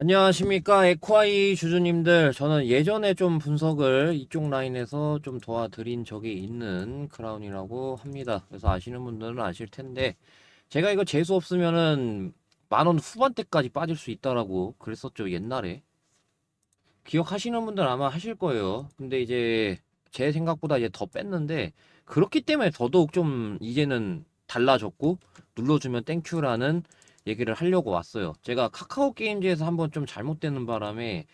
안녕하십니까. 에콰이 주주님들. 저는 예전에 좀 분석을 이쪽 라인에서 좀 도와드린 적이 있는 크라운이라고 합니다. 그래서 아시는 분들은 아실 텐데 제가 이거 재수 없으면은 만원 후반대까지 빠질 수 있다라고 그랬었죠 옛날에. 기억하시는 분들 아마 하실 거예요. 근데 이제 제 생각보다 이제 더 뺐는데 그렇기 때문에 더더욱 좀 이제는 달라졌고 눌러주면 땡큐라는 얘기를 하려고 왔어요. 제가 카카오 게임즈에서 한번 좀 잘못되는 바람에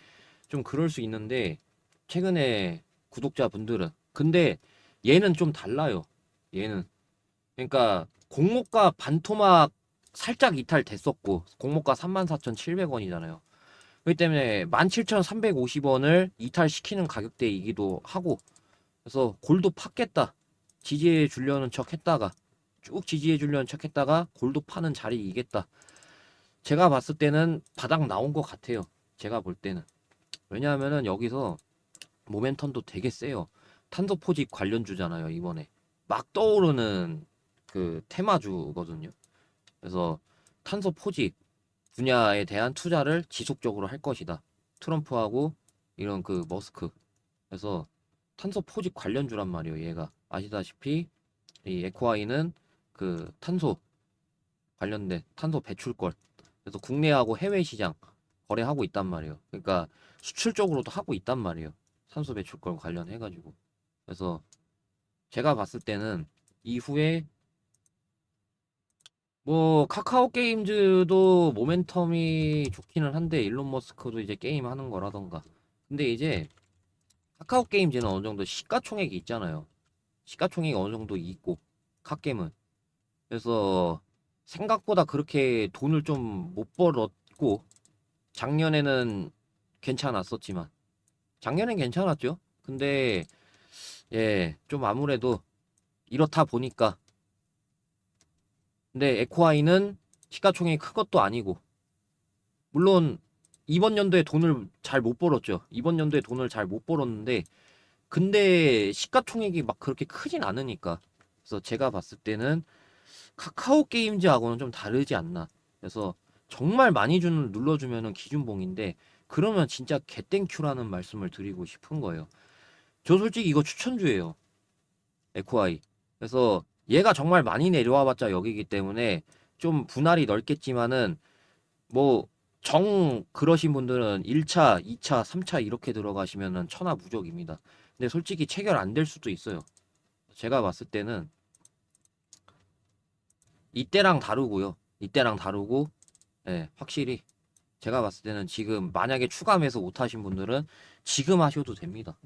좀 그럴 수 있는데 최근에 구독자분들은 근데 얘는 좀 달라요. 얘는 그러니까 공모가 반토막 살짝 이탈됐었고 공모가 34,700원이잖아요. 그렇기 때문에 17,350원을 이탈시키는 가격대이기도 하고 그래서 골도 팠겠다. 지지해 주려는 척 했다가 쭉 지지해 주려는 척 했다가 골도 파는 자리이겠다. 제가 봤을 때는 바닥 나온 것 같아요. 제가 볼 때는. 왜냐하면은 여기서 모멘텀도 되게 세요. 탄소 포집 관련주잖아요, 이번에. 막 떠오르는 그 테마주거든요. 그래서 탄소 포집 분야에 대한 투자를 지속적으로 할 것이다. 트럼프하고 이런 그 머스크. 그래서 탄소 포집 관련주란 말이에요, 얘가. 아시다시피 이 에코아이는 그 탄소 관련된 탄소 배출권 그래서 국내하고 해외 시장 거래하고 있단 말이에요. 그러니까 수출적으로도 하고 있단 말이에요. 탄소 배출권 관련해 가지고. 그래서 제가 봤을 때는 이후에 뭐 카카오 게임즈도 모멘텀이 좋기는 한데 일론 머스크도 이제 게임 하는 거라던가. 근데 이제 카카오 게임즈는 어느 정도 시가총액이 있잖아요. 시가총액이 어느 정도 있고 카게임은 그래서 생각보다 그렇게 돈을 좀 못 벌었고 작년에는 괜찮았었지만 작년엔 괜찮았죠. 근데 예, 좀 아무래도 이렇다 보니까 근데 에코아이는 시가총액이 큰 것도 아니고 물론 이번 연도에 돈을 잘 못 벌었죠. 이번 연도에 돈을 잘 못 벌었는데 근데 시가총액이 막 그렇게 크진 않으니까 그래서 제가 봤을 때는 카카오 게임즈하고는 좀 다르지 않나. 그래서 정말 많이 주는 눌러주면은 기준봉인데 그러면 진짜 개땡큐라는 말씀을 드리고 싶은 거예요. 저 솔직히 이거 추천주예요. 에코아이. 그래서 얘가 정말 많이 내려와봤자 여기기 때문에 좀 분할이 넓겠지만은 뭐 정 그러신 분들은 1차, 2차, 3차 이렇게 들어가시면은 천하무적입니다. 근데 솔직히 체결 안 될 수도 있어요. 제가 봤을 때는 이때랑 다르고요. 이때랑 다르고, 예, 확실히 제가 봤을 때는 지금 만약에 추가 매수 못 하신 분들은 지금 하셔도 됩니다.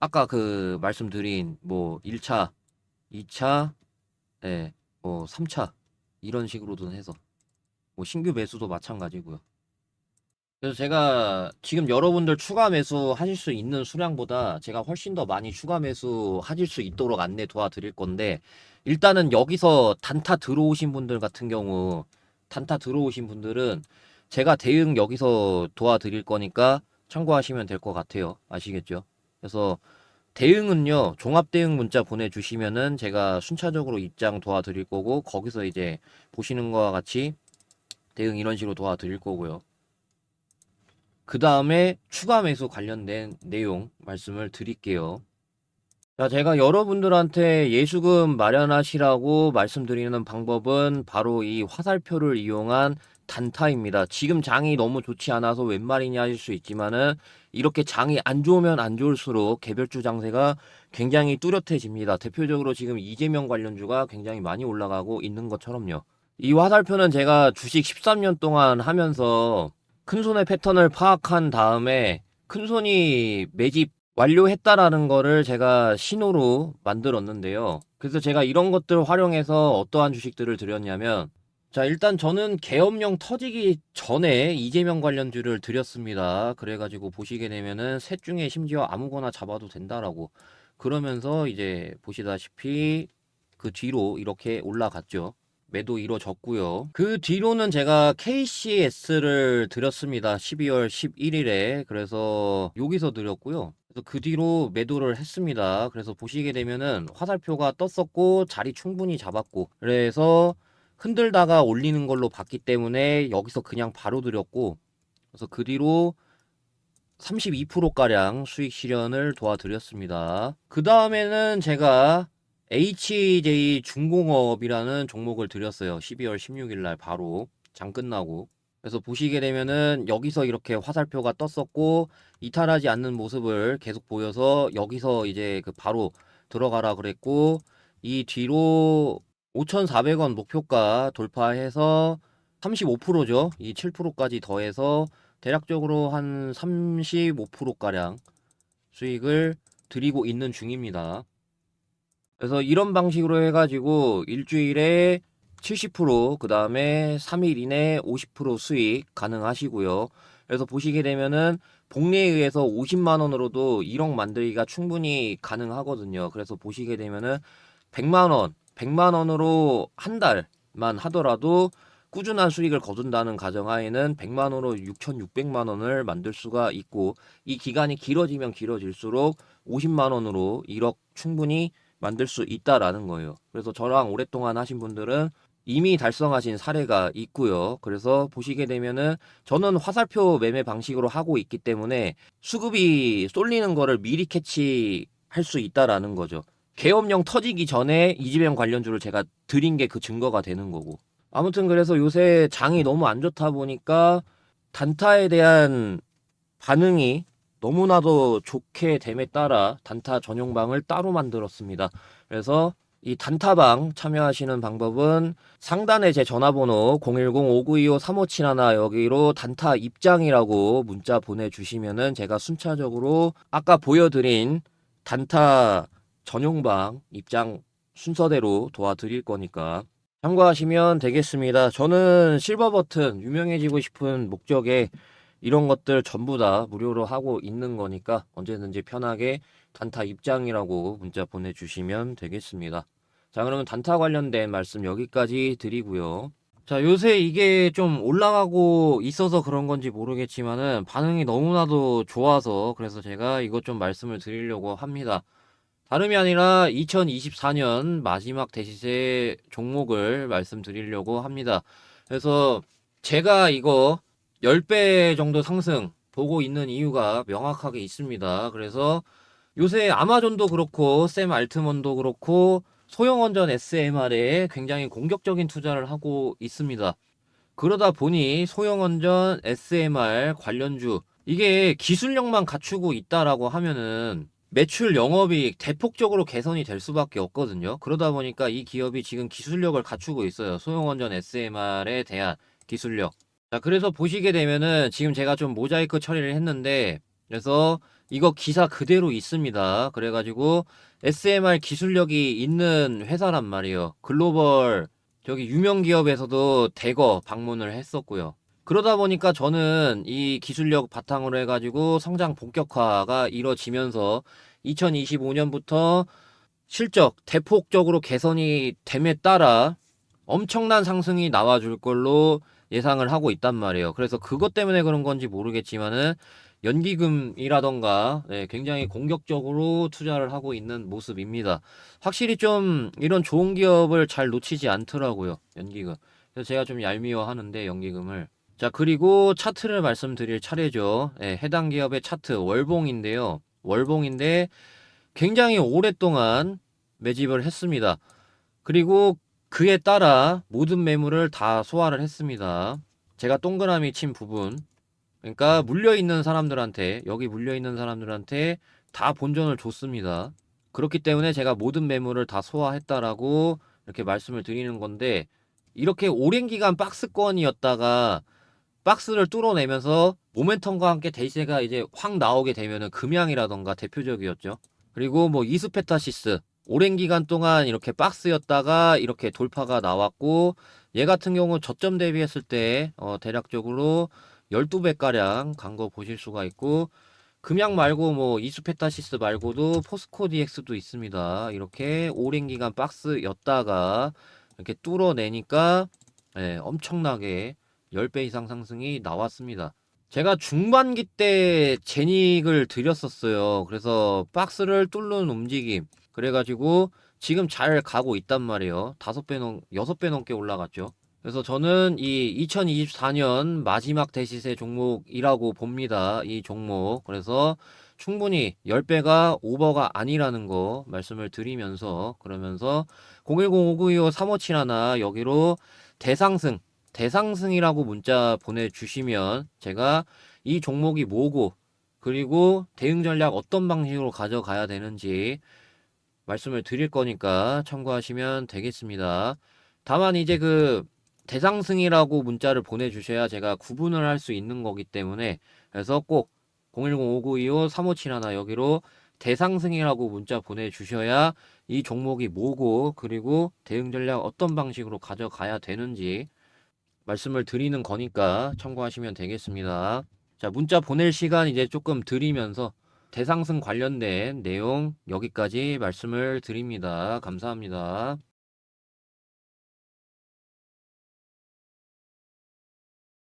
아까 그 말씀드린 뭐 1차, 2차, 예, 뭐 3차 이런 식으로든 해서 뭐 신규 매수도 마찬가지고요. 그래서 제가 지금 여러분들 추가 매수 하실 수 있는 수량보다 제가 훨씬 더 많이 추가 매수 하실 수 있도록 안내 도와드릴 건데 일단은 여기서 단타 들어오신 분들 같은 경우 단타 들어오신 분들은 제가 대응 여기서 도와드릴 거니까 참고하시면 될 것 같아요. 아시겠죠? 그래서 대응은요, 종합 대응 문자 보내주시면은 제가 순차적으로 입장 도와드릴 거고, 거기서 이제 보시는 거와 같이 대응 이런 식으로 도와드릴 거고요. 그 다음에 추가 매수 관련된 내용 말씀을 드릴게요. 자, 제가 여러분들한테 예수금 마련하시라고 말씀드리는 방법은 바로 이 화살표를 이용한 단타입니다. 지금 장이 너무 좋지 않아서 웬 말이냐 하실 수 있지만은 이렇게 장이 안 좋으면 안 좋을수록 개별주 장세가 굉장히 뚜렷해집니다. 대표적으로 지금 이재명 관련주가 굉장히 많이 올라가고 있는 것처럼요. 이 화살표는 제가 주식 13년 동안 하면서 큰손의 패턴을 파악한 다음에 큰손이 매집 완료했다라는 거를 제가 신호로 만들었는데요. 그래서 제가 이런 것들을 활용해서 어떠한 주식들을 드렸냐면 자, 일단 저는 계엄령 터지기 전에 이재명 관련주를 드렸습니다. 그래가지고 보시게 되면은 셋 중에 심지어 아무거나 잡아도 된다라고 그러면서 이제 보시다시피 그 뒤로 이렇게 올라갔죠. 매도 이루어졌고요. 그 뒤로는 제가 KCS를 드렸습니다. 12월 11일에. 그래서 여기서 드렸고요. 그래서 그 뒤로 매도를 했습니다. 그래서 보시게 되면은 화살표가 떴었고 자리 충분히 잡았고 그래서 흔들다가 올리는 걸로 봤기 때문에 여기서 그냥 바로 드렸고 그래서 그 뒤로 32%가량 수익 실현을 도와드렸습니다. 그 다음에는 제가 HJ 중공업이라는 종목을 드렸어요. 12월 16일 날 바로 장 끝나고. 그래서 보시게 되면은 여기서 이렇게 화살표가 떴었고 이탈하지 않는 모습을 계속 보여서 여기서 이제 그 바로 들어가라 그랬고 이 뒤로 5,400원 목표가 돌파해서 35%죠. 이 7%까지 더해서 대략적으로 한 35%가량 수익을 드리고 있는 중입니다. 그래서 이런 방식으로 해가지고 일주일에 70%, 그 다음에 3일 이내 50% 수익 가능하시고요. 그래서 보시게 되면은 복리에 의해서 50만 원으로도 1억 만들기가 충분히 가능하거든요. 그래서 보시게 되면은 100만 원, 100만 원으로 한 달만 하더라도 꾸준한 수익을 거둔다는 가정하에는 100만 원으로 6,600만 원을 만들 수가 있고 이 기간이 길어지면 길어질수록 50만 원으로 1억 충분히 만들 수 있다라는 거예요. 그래서 저랑 오랫동안 하신 분들은 이미 달성하신 사례가 있고요. 그래서 보시게 되면은 저는 화살표 매매 방식으로 하고 있기 때문에 수급이 쏠리는 거를 미리 캐치할 수 있다라는 거죠. 계엄령 터지기 전에 이재명 관련주를 제가 드린 게 그 증거가 되는 거고. 아무튼 그래서 요새 장이 너무 안 좋다 보니까 단타에 대한 반응이 너무나도 좋게 됨에 따라 단타 전용방을 따로 만들었습니다. 그래서 이 단타방 참여하시는 방법은 상단에 제 전화번호 010-5925-3571 여기로 단타 입장이라고 문자 보내주시면은 제가 순차적으로 아까 보여드린 단타 전용방 입장 순서대로 도와드릴 거니까 참고하시면 되겠습니다. 저는 실버 버튼 유명해지고 싶은 목적에 이런 것들 전부 다 무료로 하고 있는 거니까 언제든지 편하게 단타 입장이라고 문자 보내주시면 되겠습니다. 자, 그러면 단타 관련된 말씀 여기까지 드리고요. 자, 요새 이게 좀 올라가고 있어서 그런 건지 모르겠지만은 반응이 너무나도 좋아서 그래서 제가 이것 좀 말씀을 드리려고 합니다. 다름이 아니라 2024년 마지막 대시세 종목을 말씀드리려고 합니다. 그래서 제가 이거 10배 정도 상승 보고 있는 이유가 명확하게 있습니다. 그래서 요새 아마존도 그렇고 샘 알트먼도 그렇고 소형원전 SMR에 굉장히 공격적인 투자를 하고 있습니다. 그러다 보니 소형원전 SMR 관련주 이게 기술력만 갖추고 있다라고 하면은 매출 영업이익 대폭적으로 개선이 될 수밖에 없거든요. 그러다 보니까 이 기업이 지금 기술력을 갖추고 있어요. 소형원전 SMR에 대한 기술력. 자, 그래서 보시게 되면은 지금 제가 좀 모자이크 처리를 했는데 그래서 이거 기사 그대로 있습니다. 그래가지고 SMR 기술력이 있는 회사란 말이에요. 글로벌 저기 유명 기업에서도 대거 방문을 했었고요. 그러다 보니까 저는 이 기술력 바탕으로 해가지고 성장 본격화가 이뤄지면서 2025년부터 실적 대폭적으로 개선이 됨에 따라 엄청난 상승이 나와줄 걸로 예상을 하고 있단 말이에요. 그래서 그것 때문에 그런 건지 모르겠지만은 연기금이라던가 네, 굉장히 공격적으로 투자를 하고 있는 모습입니다. 확실히 좀 이런 좋은 기업을 잘 놓치지 않더라고요. 연기금. 그래서 제가 좀 얄미워 하는데 연기금을. 자, 그리고 차트를 말씀드릴 차례죠. 네, 해당 기업의 차트 월봉인데요. 월봉인데 굉장히 오랫동안 매집을 했습니다. 그리고 그에 따라 모든 매물을 다 소화를 했습니다. 제가 동그라미 친 부분. 그러니까 물려있는 사람들한테, 여기 물려있는 사람들한테 다 본전을 줬습니다. 그렇기 때문에 제가 모든 매물을 다 소화했다라고 이렇게 말씀을 드리는 건데, 이렇게 오랜 기간 박스권이었다가 박스를 뚫어내면서 모멘텀과 함께 대세가 이제 확 나오게 되면은 금양이라던가 대표적이었죠. 그리고 뭐 이스페타시스 오랜 기간 동안 이렇게 박스였다가 이렇게 돌파가 나왔고 얘 같은 경우 저점 대비했을 때 어, 대략적으로 12배 가량 간 거 보실 수가 있고 금양 말고 뭐 이스페타시스 말고도 포스코 DX도 있습니다. 이렇게 오랜 기간 박스였다가 이렇게 뚫어내니까 예, 엄청나게 10배 이상 상승이 나왔습니다. 제가 중반기 때 제닉을 드렸었어요. 그래서 박스를 뚫는 움직임. 그래가지고 지금 잘 가고 있단 말이에요. 다섯 배 넘, 여섯 배 넘게 올라갔죠. 그래서 저는 이 2024년 마지막 대시세 종목이라고 봅니다. 이 종목. 그래서 충분히 10배가 오버가 아니라는 거 말씀을 드리면서 그러면서 010-5925-3571 여기로 대상승, 대상승이라고 문자 보내주시면 제가 이 종목이 뭐고 그리고 대응 전략 어떤 방식으로 가져가야 되는지 말씀을 드릴 거니까 참고하시면 되겠습니다. 다만 이제 그 대상승이라고 문자를 보내주셔야 제가 구분을 할 수 있는 거기 때문에 그래서 꼭 010-5925-3571 여기로 대상승이라고 문자 보내주셔야 이 종목이 뭐고 그리고 대응 전략 어떤 방식으로 가져가야 되는지 말씀을 드리는 거니까 참고하시면 되겠습니다. 자, 문자 보낼 시간 이제 조금 드리면서 대상승 관련된 내용 여기까지 말씀을 드립니다. 감사합니다.